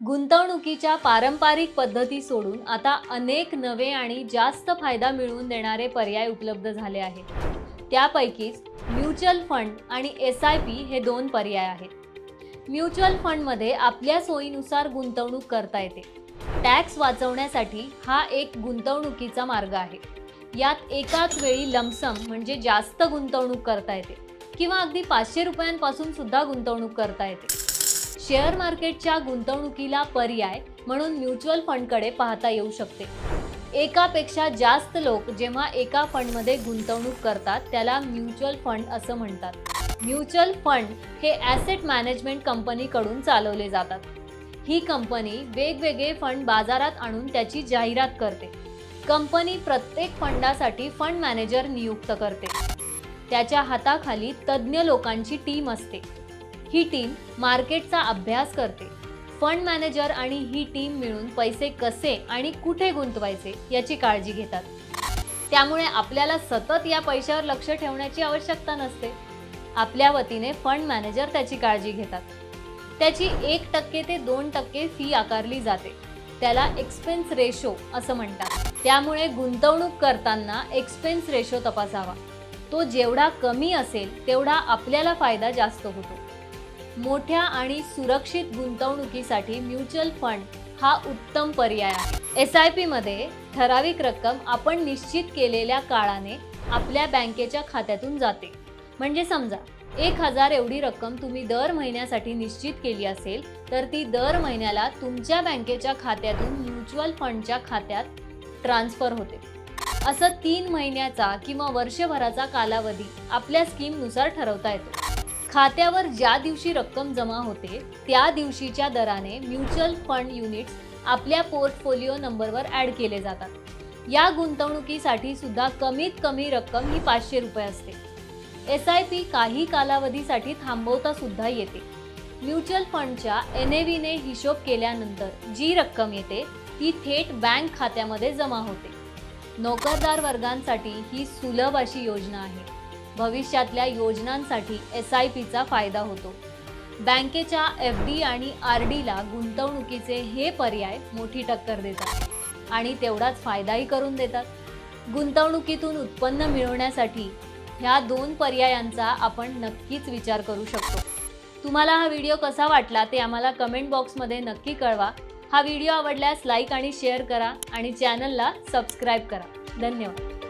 गुंतवणुकीच्या पारंपरिक पद्धती सोडून आता अनेक नवे आणि जास्त फायदा मिळवून देणारे पर्याय उपलब्ध झाले आहेत. त्यापैकीच म्युच्युअल फंड आणि एस आय पी हे दोन पर्याय आहेत. म्युच्युअल फंडमध्ये आपल्या सोयीनुसार गुंतवणूक करता येते. टॅक्स वाचवण्यासाठी हा एक गुंतवणुकीचा मार्ग आहे. यात एकाच वेळी लमसम म्हणजे जास्त गुंतवणूक करता येते किंवा अगदी पाचशे रुपयांपासून सुद्धा गुंतवणूक करता येते. शेअर मार्केटच्या गुंतवणुकीला पर्याय म्हणून म्युच्युअल फंडकडे पाहता येऊ शकते. एकापेक्षा जास्त लोक जेव्हा एका फंडमध्ये गुंतवणूक करतात त्याला म्युच्युअल फंड असं म्हणतात. म्युच्युअल फंड हे ॲसेट मॅनेजमेंट कंपनीकडून चालवले जातात. ही कंपनी वेगवेगळे फंड बाजारात आणून त्याची जाहिरात करते. कंपनी प्रत्येक फंडासाठी फंड मॅनेजर नियुक्त करते. त्याच्या हाताखाली तज्ज्ञ लोकांची टीम असते. ही टीम मार्केटचा अभ्यास करते. फंड मॅनेजर आणि ही टीम मिळून पैसे कसे आणि कुठे गुंतवायचे याची काळजी घेतात. त्यामुळे आपल्याला सतत या पैशावर लक्ष ठेवण्याची आवश्यकता नसते. आपल्या वतीने फंड मॅनेजर त्याची काळजी घेतात. त्याची एक टक्के ते दोन टक्के फी आकारली जाते. त्याला एक्सपेन्स रेशो असं म्हणतात. त्यामुळे गुंतवणूक करताना एक्सपेन्स रेशो तपासावा. तो जेवढा कमी असेल तेवढा आपल्याला फायदा जास्त होतो. मोठ्या आणि सुरक्षित गुंतवणुकीसाठी म्युच्युअल फंड हा उत्तम पर्याय आहे. एस आय पीमध्ये ठराविक रक्कम आपण निश्चित केलेल्या काळाने आपल्या बँकेच्या खात्यातून जाते. म्हणजे समजा एक हजार एवढी रक्कम तुम्ही दर महिन्यासाठी निश्चित केली असेल तर ती दर महिन्याला तुमच्या बँकेच्या खात्यातून म्युच्युअल फंडच्या खात्यात ट्रान्सफर होते. असं तीन महिन्याचा किंवा वर्षभराचा कालावधी आपल्या स्कीमनुसार ठरवता येतो. खात्यावर ज्या दिवशी रक्कम जमा होते त्या दिवशीच्या दराने म्युच्युअल फंड युनिट्स आपल्या पोर्टफोलिओ नंबरवर ॲड केले जातात. या गुंतवणुकीसाठी सुद्धा कमीत कमी रक्कम ही पाचशे रुपये असते. एस आय पी काही कालावधीसाठी थांबवता सुद्धा येते. म्युच्युअल फंडच्या एन ए व्हीने हिशोब केल्यानंतर जी रक्कम येते ती थेट बँक खात्यामध्ये जमा होते. नोकरदार वर्गांसाठी ही सुलभ अशी योजना आहे. भविष्यातल्या योजनांसाठी एस आय पीचा फायदा होतो. बँकेच्या एफ डी आणि आर डीला गुंतवणुकीचे हे पर्याय मोठी टक्कर देतात आणि तेवढाच फायदाही करून देतात. गुंतवणुकीतून उत्पन्न मिळवण्यासाठी ह्या दोन पर्यायांचा आपण नक्कीच विचार करू शकतो. तुम्हाला हा व्हिडिओ कसा वाटला ते आम्हाला कमेंट बॉक्समध्ये नक्की कळवा. हा व्हिडिओ आवडल्यास लाईक आणि शेअर करा आणि चॅनलला सबस्क्राईब करा. धन्यवाद.